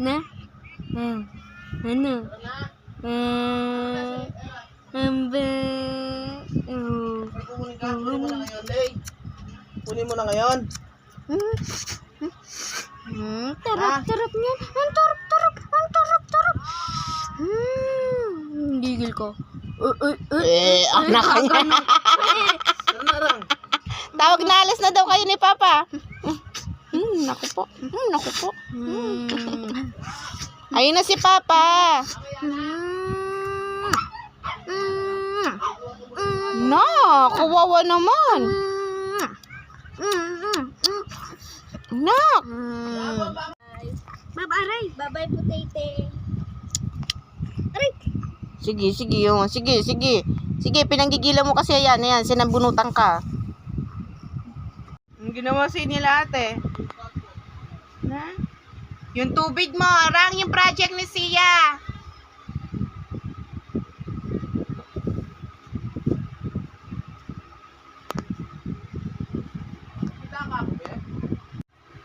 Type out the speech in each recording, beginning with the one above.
Na? Hmm. Ano? Ah. Amba. Oh. Kunin mo na ngayon, Lay. Kunin mo na ngayon. Hmm. Tarap-tarap niyan. Ang tarap-tarap. Ang tarap-tarap. Hmm. Gigil ko. Uh, uh, uh, Eh, anak ka lang? Tawag na alas na daw kayo ni Papa. Naku po. Hmm, naku po. Hmm. Ayun na si Papa. Hmm. Hmm. Na, kawawa naman. Hmm. Nak. Bye-bye, Ray. Bye-bye, potato. Aray. Sige, sige, yun. Sige, sige. Sige, pinanggigilan mo kasi yan. Ayan, sinabunutan ka. Ang ginawa sa nila ate. Na? Yung tubig mo, rang yung project ni Sia.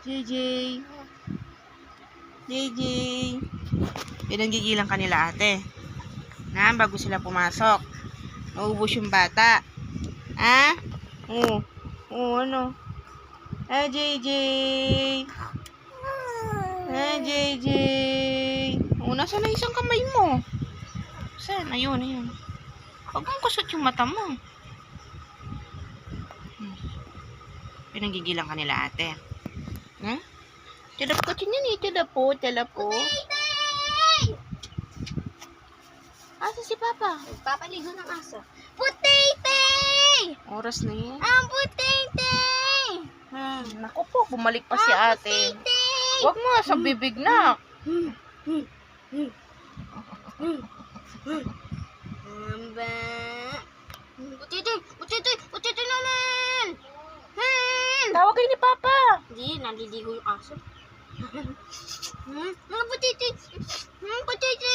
JJ. JJ. Pinanggigilan kanila ate. Na, bago sila pumasok. Naubos yung bata. Ah? Oo. Oo, ano? Ah, JJ. Ah, JJ. Oo, nasa na isang kamay mo? Saan? Ayun, ayun. Huwag mong kusot yung mata mo. Hmm. Pinanggigilan kanila ate. Ha? Tilap ko yun eh. Tilap po, tilap po. Asa si Papa? Papaligo ng aso. Potato! Oras na yun. Ang potato! Hmm, naku po, bumalik pa si ate. Huwag mo sa bibig na. Amba. Potato! Potato! Potato naman! Hmm. Tawag kayo ni Papa. Hindi, naliligo yung aso. hmm? Mga potato! Hmm, potato!